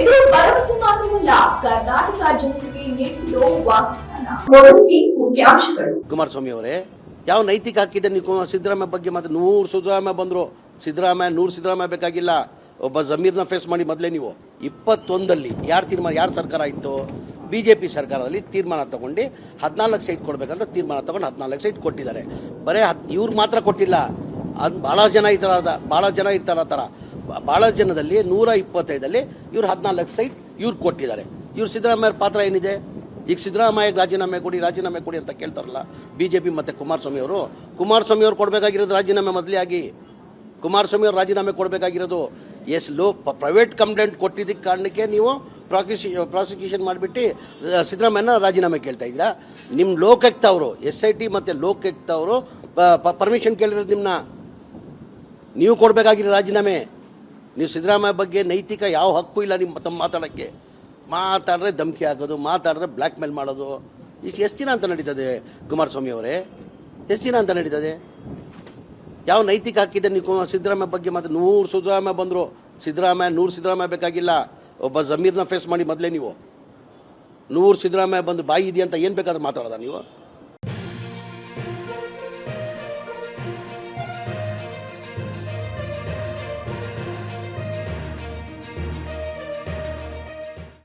ಇದು ಭರವಸೆ ಮಾತ್ರವಲ್ಲ, ಕರ್ನಾಟಕ ಜನತೆಗೆ ಮೊದಲಿಗೆ ಮುಖ್ಯಾಂಶಗಳು. ಕುಮಾರಸ್ವಾಮಿ ಅವರೇ, ಯಾವ ನೈತಿಕ ಹಾಕಿದೆ ನೀವು ಸಿದ್ದರಾಮಯ್ಯ ಬಗ್ಗೆ ಮತ್ತೆ ನೂರು ಸಿದ್ದರಾಮಯ್ಯ ಬಂದರು. ಸಿದ್ದರಾಮಯ್ಯ, ನೂರು ಸಿದ್ದರಾಮಯ್ಯ ಬೇಕಾಗಿಲ್ಲ. ಒಬ್ಬ ಜಮೀರ್ನ ಫೇಸ್ ಮಾಡಿ ಮೊದಲೇ ನೀವು. ಇಪ್ಪತ್ತೊಂದಲ್ಲಿ ಯಾರು ತೀರ್ಮಾನ, ಯಾರು ಸರ್ಕಾರ ಇತ್ತು? ಬಿ ಜೆ ಪಿ ಸರ್ಕಾರದಲ್ಲಿ ತೀರ್ಮಾನ ತಗೊಂಡು ಹದಿನಾಲ್ಕು ಸೈಟ್ ಕೊಡಬೇಕಂತ ತೀರ್ಮಾನ ತಗೊಂಡು ಹದಿನಾಲ್ಕು ಸೈಟ್ ಕೊಟ್ಟಿದ್ದಾರೆ ಬರೀ ಹತ್ತು ಇವ್ರು ಮಾತ್ರ ಕೊಟ್ಟಿಲ್ಲ. ಅದು ಭಾಳ ಜನ ಈ ಥರ ಭಾಳ ಜನ ಇರ್ತಾರೆ ಆ ಥರ ಭಾಳ ಜನದಲ್ಲಿ ನೂರ ಇಪ್ಪತ್ತೈದಲ್ಲಿ ಇವ್ರು ಹದಿನಾಲ್ಕು ಸೈಟ್ ಇವ್ರು ಕೊಟ್ಟಿದ್ದಾರೆ. ಇವ್ರು ಸಿದ್ದರಾಮಯ್ಯ ಪಾತ್ರ ಏನಿದೆ? ಈಗ ಸಿದ್ದರಾಮಯ್ಯ ರಾಜೀನಾಮೆ ಕೊಡಿ ರಾಜೀನಾಮೆ ಕೊಡಿ ಅಂತ ಕೇಳ್ತಾರಲ್ಲ ಬಿ ಜೆ ಪಿ ಮತ್ತು ಕುಮಾರಸ್ವಾಮಿ ಅವರು. ಕುಮಾರಸ್ವಾಮಿ ಅವರು ಕೊಡಬೇಕಾಗಿರೋದು ರಾಜೀನಾಮೆ ಮೊದಲೇ ಆಗಿ. ಕುಮಾರಸ್ವಾಮಿ ಅವರು ರಾಜೀನಾಮೆ ಕೊಡಬೇಕಾಗಿರೋದು. ಎಸ್, ಲೋ ಪ್ರೈವೇಟ್ ಕಂಪ್ಲೇಂಟ್ ಕೊಟ್ಟಿದ್ದಕ್ಕೆ ಕಾರಣಕ್ಕೆ ನೀವು ಪ್ರಾಸಿಕ್ಯೂಷ ಪ್ರಾಸಿಕ್ಯೂಷನ್ ಮಾಡಿಬಿಟ್ಟು ಸಿದ್ದರಾಮಯ್ಯನ ರಾಜೀನಾಮೆ ಕೇಳ್ತಾ ಇದ್ದೀರಾ? ನಿಮ್ಮ ಲೋಕಾಯುಕ್ತ ಅವರು ಎಸ್ ಐ ಟಿ ಮತ್ತು ಲೋಕಾಯುಕ್ತ ಅವರು ಪರ್ಮಿಷನ್ ಕೇಳಿರೋದು ನಿಮ್ಮನ್ನ ನೀವು ಕೊಡಬೇಕಾಗಿರೋ ರಾಜೀನಾಮೆ. ನೀವು ಸಿದ್ದರಾಮಯ್ಯ ಬಗ್ಗೆ ನೈತಿಕ ಯಾವ ಹಕ್ಕು ಇಲ್ಲ ನಿಮ್ಮ ತಮ್ಮ ಮಾತಾಡೋಕ್ಕೆ. ಮಾತಾಡಿದ್ರೆ ಧಮಕಿ ಹಾಕೋದು ಮಾತಾಡಿದ್ರೆ ಬ್ಲ್ಯಾಕ್ ಮೇಲ್ ಮಾಡೋದು. ಇಷ್ಟು ಎಷ್ಟು ದಿನ ಅಂತ ನಡೀತದೆ ಕುಮಾರಸ್ವಾಮಿ ಅವರೇ? ಎಷ್ಟು ದಿನ ಅಂತ ನಡೀತದೆ? ಯಾವ ನೈತಿಕ ಹಾಕಿದೆ ನೀವು ಸಿದ್ದರಾಮಯ್ಯ ಬಗ್ಗೆ ಮಾತ್ರ ನೂರು ಸಿದ್ದರಾಮಯ್ಯ ಬಂದರು. ಸಿದ್ದರಾಮಯ್ಯ, ನೂರು ಸಿದ್ದರಾಮಯ್ಯ ಬೇಕಾಗಿಲ್ಲ. ಒಬ್ಬ ಜಮೀರ್ನ ಫೇಸ್ ಮಾಡಿ ಮೊದಲೇ ನೀವು. ನೂರು ಸಿದ್ದರಾಮಯ್ಯ ಬಂದು ಬಾಯಿ ಇದೆಯಂತ ಏನು ಬೇಕಾದ್ರೂ ಮಾತಾಡೋದ ನೀವು?